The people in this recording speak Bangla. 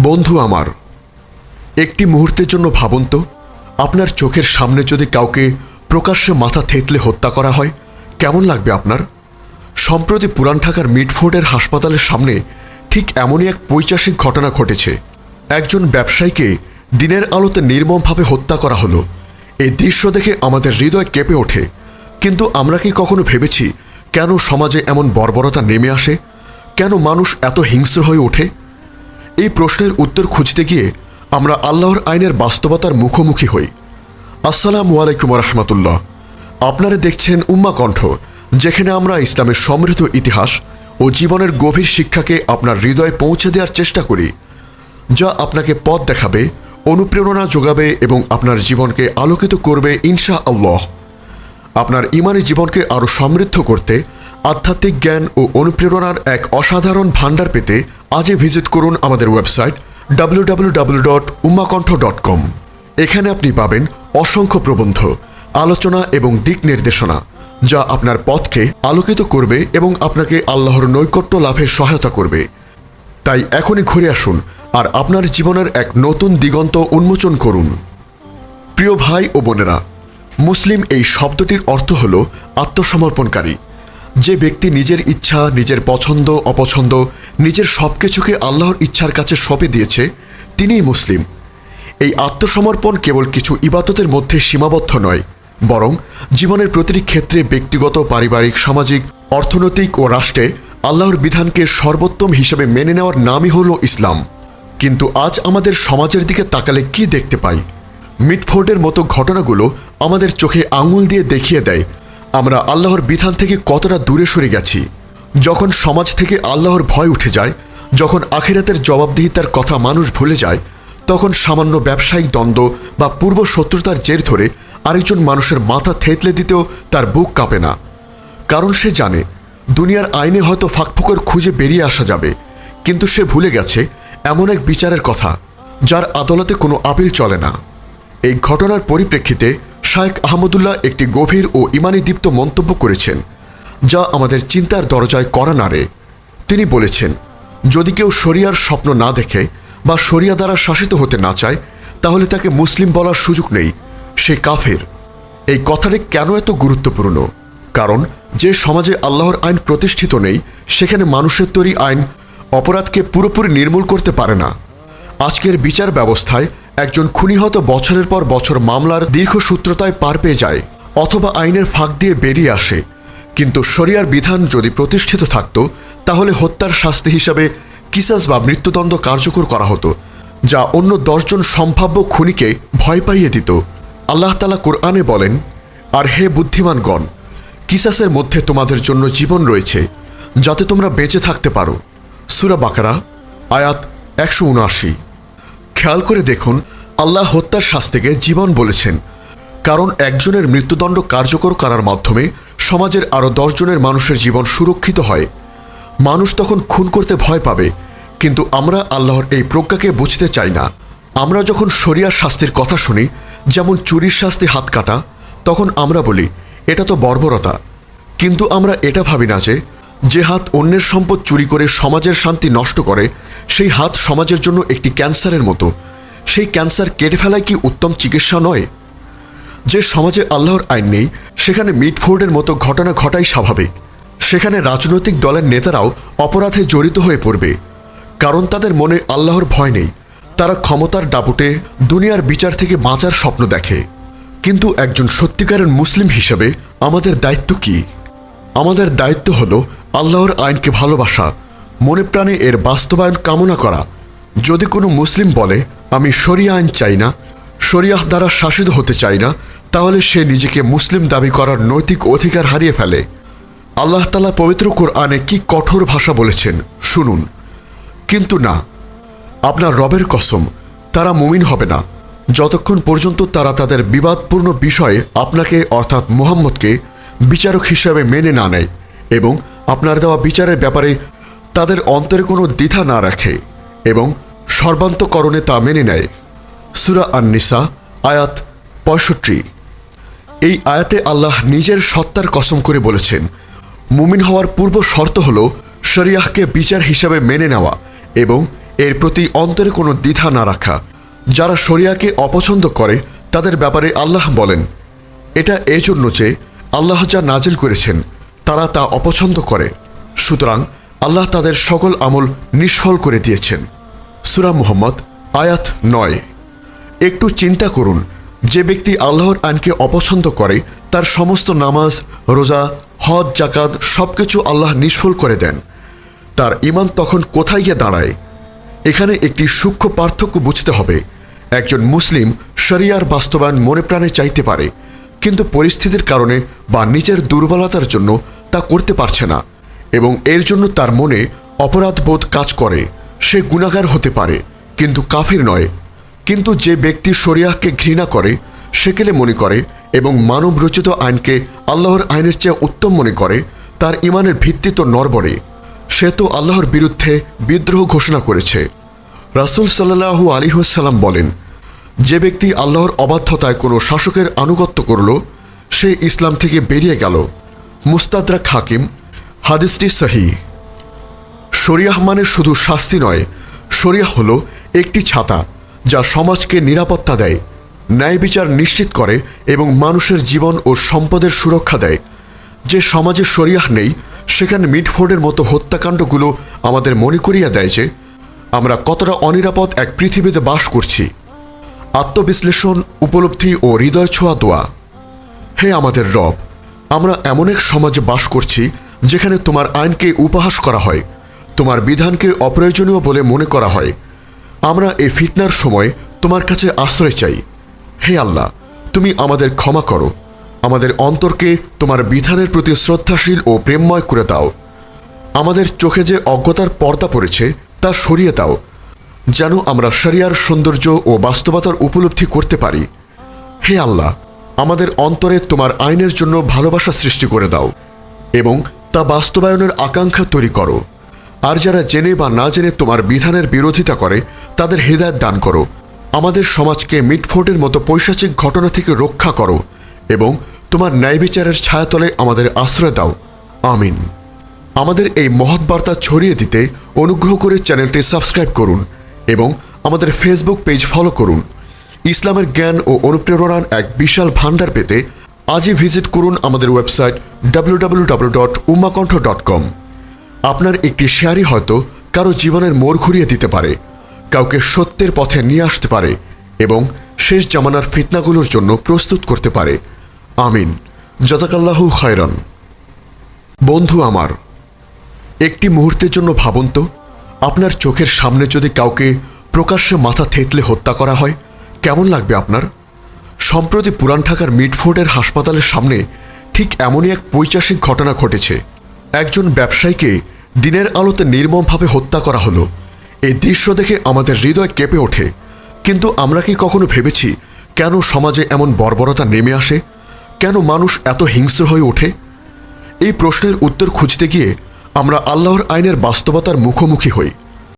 বন্ধু আমার, একটি মুহূর্তের জন্য ভাবুন তো, আপনার চোখের সামনে যদি কাউকে প্রকাশ্যে মাথা থেতলে হত্যা করা হয়, কেমন লাগবে আপনার? সম্প্রতি পুরান ঢাকার মিডফোর্ডের হাসপাতালের সামনে ঠিক এমনই এক পৈচাসিক ঘটনা ঘটেছে। একজন ব্যবসায়ীকে দিনের আলোতে নির্মমভাবে হত্যা করা হলো। এই দৃশ্য দেখে আমাদের হৃদয় কেঁপে ওঠে। কিন্তু আমরা কি কখনো ভেবেছি কেন সমাজে এমন বর্বরতা নেমে আসে? কেন মানুষ এত হিংস্র হয়ে ওঠে? এই প্রশ্নের উত্তর খুঁজতে গিয়ে আমরা আল্লাহর আইনের বাস্তবতার মুখোমুখি হই। আসসালামু আলাইকুম রহমতুল্লাহ। আপনারা দেখছেন উম্মা কণ্ঠ, যেখানে আমরা ইসলামের সমৃদ্ধ ইতিহাস ও জীবনের গভীর শিক্ষাকে আপনার হৃদয়ে পৌঁছে দেওয়ার চেষ্টা করি, যা আপনাকে পথ দেখাবে, অনুপ্রেরণা যোগাবে এবং আপনার জীবনকে আলোকিত করবে ইনশা আল্লাহ আপনার ইমানি জীবনকে আরও সমৃদ্ধ করতে আধ্যাত্মিক জ্ঞান ও অনুপ্রেরণার এক অসাধারণ ভাণ্ডার পেতে আজই ভিজিট করুন আমাদের website W dot Ummakantha dot com এখানে আপনি পাবেন অসংখ্য প্রবন্ধ, আলোচনা এবং দিক নির্দেশনা, যা আপনার পথকে আলোকিত করবে এবং আপনাকে আল্লাহর নৈকট্য লাভে সহায়তা করবে। তাই এখনই ঘুরে আসুন আর আপনার জীবনের এক নতুন দিগন্ত উন্মোচন করুন। প্রিয় ভাই ও বোনেরা, মুসলিম এই শব্দটির অর্থ হল আত্মসমর্পণকারী। যে ব্যক্তি নিজের ইচ্ছা, নিজের পছন্দ, অপছন্দ, নিজের সব কিছুকে আল্লাহর ইচ্ছার কাছে সঁপে দিয়েছে, তিনিই মুসলিম। এই আত্মসমর্পণ কেবল কিছু ইবাদতের মধ্যে সীমাবদ্ধ নয়, বরং জীবনের প্রতিটি ক্ষেত্রে ব্যক্তিগত, পারিবারিক, সামাজিক, অর্থনৈতিক ও রাষ্ট্রে আল্লাহর বিধানকে সর্বোত্তম হিসেবে মেনে নেওয়ার নামই হল ইসলাম। কিন্তু আজ আমাদের সমাজের দিকে তাকালে কি দেখতে পাই? মিটফোর্ডের মতো ঘটনাগুলো আমাদের চোখে আঙুল দিয়ে দেখিয়ে দেয় আমরা আল্লাহর বিধান থেকে কতটা দূরে সরে গেছি? যখন সমাজ থেকে আল্লাহর ভয় উঠে যায়, যখন আখিরাতের জবাবদিহিতার কথা মানুষ ভুলে যায়, তখন সামান্য ব্যবসায়িক দ্বন্দ্ব বা পূর্ব শত্রুতার জের ধরে আরেকজন মানুষের মাথা থেতলে দিতেও তার বুক কাঁপে না। কারণ সে জানে, দুনিয়ার আইনে হয়তো ফাঁকফোকর খুঁজে বেরিয়ে আসা যাবে, কিন্তু সে ভুলে গেছে এমন এক বিচারের কথা, যার আদালতে কোনো আপিল চলে না। এই ঘটনার পরিপ্রেক্ষিতে শায়েক আহমদুল্লাহ একটি গভীর ও ইমানিদীপ্ত মন্তব্য করেছেন, যা আমাদের চিন্তার দরজায় করা নাড়ে। তিনি বলেছেন, যদি কেউ শরিয়ার স্বপ্ন না দেখে বা শরিয়া দ্বারা শাসিত হতে না চায়, তাহলে তাকে মুসলিম বলার সুযোগ নেই। সে কাফের। এই কথাটি কেন এত গুরুত্বপূর্ণ? কারণ, যে সমাজে আল্লাহর আইন প্রতিষ্ঠিত নেই, সেখানে মানুষের তৈরি আইন অপরাধকে পুরোপুরি নির্মূল করতে পারে না। আজকের বিচার ব্যবস্থায় একজন খুনি হয়তো বছরের পর বছর মামলার দীর্ঘসূত্রতায় পার পেয়ে যায় অথবা আইনের ফাঁক দিয়ে বেরিয়ে আসে। কিন্তু শরিয়ার বিধান যদি প্রতিষ্ঠিত থাকত, তাহলে হত্যার শাস্তি হিসাবে কিসাস বা মৃত্যুদণ্ড কার্যকর করা হতো, যা অন্য দশজন সম্ভাব্য খুনিকে ভয় পাইয়ে দিত। আল্লাহ তালা কোরআনে বলেন, আর হে বুদ্ধিমানগণ, কিসাসের মধ্যে তোমাদের জন্য জীবন রয়েছে, যাতে তোমরা বেঁচে থাকতে পারো। সুরা বাকারা, আয়াত একশো উনআশি। খেয়াল করে দেখুন, আল্লাহ হত্যার শাস্তিকে জীবন বলেছেন। কারণ একজনের মৃত্যুদণ্ড কার্যকর করার মাধ্যমে সমাজের আরও দশজনের মানুষের জীবন সুরক্ষিত হয়। মানুষ তখন খুন করতে ভয় পাবে, কিন্তু আমরা আল্লাহর এই প্রজ্ঞাকে বুঝতে চাই না। আমরা যখন শরিয়ার শাস্তির কথা শুনি, যেমন চুরির শাস্তি হাত কাটা তখন আমরা বলি, এটা তো বর্বরতা। কিন্তু আমরা এটা ভাবি না যে যে হাত অন্যের সম্পদ চুরি করে সমাজের শান্তি নষ্ট করে, সেই হাত সমাজের জন্য একটি ক্যান্সারের মতো। সেই ক্যান্সার কেটে ফেলায় কি উত্তম চিকিৎসা নয়? যে সমাজে আল্লাহর আইন নেই, সেখানে মিটফোর্ডের মতো ঘটনা ঘটাই স্বাভাবিক। সেখানে রাজনৈতিক দলের নেতারাও অপরাধে জড়িত হয়ে পড়বে। কারণ তাদের মনে আল্লাহর ভয় নেই। তারা ক্ষমতার দাপুটে দুনিয়ার বিচার থেকে বাঁচার স্বপ্ন দেখে। কিন্তু একজন সত্যিকারের মুসলিম হিসেবে আমাদের দায়িত্ব কি? আমাদের দায়িত্ব হলো আল্লাহর আইনকে ভালোবাসা, মনে প্রাণে এর বাস্তবায়ন কামনা করা। যদি কোনো মুসলিম বলে, আমি শরিয়া আইন চাই না, শরিয়াহ দ্বারা শাসিত হতে চাই না, তাহলে সে নিজেকে মুসলিম দাবি করার নৈতিক অধিকার হারিয়ে ফেলে। আল্লাহ তালা পবিত্র কোরআনে কি কঠোর ভাষা বলেছেন, শুনুন। কিন্তু না, আপনার রবের কসম, তারা মুমিন হবে না। যতক্ষণ পর্যন্ত তারা তাদের বিবাদপূর্ণ বিষয়ে আপনাকে, অর্থাৎ মোহাম্মদকে, বিচারক হিসাবে মেনে না নেয় এবং আপনার দেওয়া বিচারের ব্যাপারে তাদের অন্তরে কোনো দ্বিধা না রাখে এবং সর্বান্তকরণে তা মেনে নেয়। সুরা আননিসা, আয়াত পঁয়ষট্টি। এই আয়াতে আল্লাহ নিজের সত্তার কসম করে বলেছেন, মুমিন হওয়ার পূর্ব শর্ত হল শরিয়াহকে বিচার হিসাবে মেনে নেওয়া এবং এর প্রতি অন্তরে কোনো দ্বিধা না রাখা। যারা শরিয়াকে অপছন্দ করে, তাদের ব্যাপারে আল্লাহ বলেন, এটা এজন্য যে আল্লাহ যা নাজিল করেছেন তারা তা অপছন্দ করে। সুতরাং আল্লাহ তাদের সকল আমল নিষ্ফল করে দিয়েছেন। সুরা মুহাম্মদ, আয়াত নয়। একটু চিন্তা করুন, যে ব্যক্তি আল্লাহর আইনকে অপছন্দ করে, তার সমস্ত নামাজ, রোজা, হজ জাকাত সবকিছু আল্লাহ নিষ্ফল করে দেন। তার ইমান তখন কোথায় গিয়ে দাঁড়ায়? এখানে একটি সূক্ষ্ম পার্থক্য বুঝতে হবে। একজন মুসলিম শরিয়ার বাস্তবায়ন মনে প্রাণে চাইতে পারে, কিন্তু পরিস্থিতির কারণে বা নিজের দুর্বলতার জন্য তা করতে পারছে না, এবং এর জন্য তার মনে অপরাধবোধ কাজ করে। সে গুণাগার হতে পারে, কিন্তু কাফির নয়। কিন্তু যে ব্যক্তি শরিয়াহকে ঘৃণা করে, সেকেলে মনে করে এবং মানব রচিত আইনকে আল্লাহর আইনের চেয়ে উত্তম মনে করে, তার ইমানের ভিত্তি তো নরবরে সে তো আল্লাহর বিরুদ্ধে বিদ্রোহ ঘোষণা করেছে। রাসুল সাল্লাহু আলিহাসাল্লাম বলেন, যে ব্যক্তি আল্লাহর অবাধ্যতায় কোনো শাসকের আনুগত্য করল, সে ইসলাম থেকে বেরিয়ে গেল। মুস্তাদরা হাকিম হাদিসটি সহি শরিয়াহ মানে শুধু শাস্তি নয় শরিয়াহ হল একটি ছাতা যা সমাজকে নিরাপত্তা দেয়, ন্যায় বিচার নিশ্চিত করে এবং মানুষের জীবন ও সম্পদের সুরক্ষা দেয়। যে সমাজে শরিয়াহ নেই, সেখানে মিডফোর্ডের মতো হত্যাকাণ্ডগুলো আমাদের মনে করিয়ে দেয় যে, আমরা কতটা অনিরাপদ এক পৃথিবীতে বাস করছি। আত্মবিশ্লেষণ, উপলব্ধি ও হৃদয় ছোঁয়া দোয়া। হে আমাদের রব আমরা এমন এক সমাজে বাস করছি যেখানে তোমার আইনকে উপহাস করা হয়, তোমার বিধানকে অপ্রয়োজনীয় বলে মনে করা হয়। আমরা এই ফিতনার সময় তোমার কাছে আশ্রয় চাই। হে আল্লাহ, তুমি আমাদের ক্ষমা করো। আমাদের অন্তরকে তোমার বিধানের প্রতি শ্রদ্ধাশীল ও প্রেমময় করে দাও। আমাদের চোখে যে অজ্ঞতার পর্দা পড়েছে, তা সরিয়ে দাও, যেন আমরা শরিয়ার সৌন্দর্য ও বাস্তবতার উপলব্ধি করতে পারি। হে আল্লাহ আমাদের অন্তরে তোমার আইনের জন্য ভালোবাসা সৃষ্টি করে দাও এবং তা বাস্তবায়নের আকাঙ্ক্ষা তৈরি করো। আর যারা জেনে বা না জেনে তোমার বিধানের বিরোধিতা করে, তাদের হৃদায়ত দান করো। আমাদের সমাজকে মিটফোর্ডের মতো পৈশাচিক ঘটনা থেকে রক্ষা করো এবং তোমার ন্যায় বিচারের ছায়াতলে আমাদের আশ্রয় দাও। আমিন। আমাদের এই মহৎ বার্তা ছড়িয়ে দিতে অনুগ্রহ করে চ্যানেলটি সাবস্ক্রাইব করুন এবং আমাদের ফেসবুক পেজ ফলো করুন। ইসলামের জ্ঞান ও অনুপ্রেরণার এক বিশাল ভান্ডার পেতে আজই ভিজিট করুন আমাদের website W dot Umakantha dot com আপনার একটি শেয়ারই হয়তো কারও জীবনের মোড় ঘুরিয়ে দিতে পারে, কাউকে সত্যের পথে নিয়ে আসতে পারে এবং শেষ জামানার ফিতনাগুলোর জন্য প্রস্তুত করতে পারে। আমিন। জাজাকাল্লাহু খায়রন। বন্ধু আমার, একটি মুহূর্তের জন্য ভাবুন তো, আপনার চোখের সামনে যদি কাউকে প্রকাশ্যে মাথা থেতলে হত্যা করা হয় কেমন লাগবে আপনার? সম্প্রতি পুরান ঢাকার মিডফোর্ডের হাসপাতালের সামনে ঠিক এমনই এক পৈচাসিক ঘটনা ঘটেছে। একজন ব্যবসায়ীকে দিনের আলোতে নির্মমভাবে হত্যা করা হলো। এই দৃশ্য দেখে আমাদের হৃদয় কেঁপে ওঠে। কিন্তু আমরা কি কখনো ভেবেছি কেন সমাজে এমন বর্বরতা নেমে আসে? কেন মানুষ এত হিংস্র হয়ে ওঠে? এই প্রশ্নের উত্তর খুঁজতে গিয়ে আমরা আল্লাহর আইনের বাস্তবতার মুখোমুখি হই।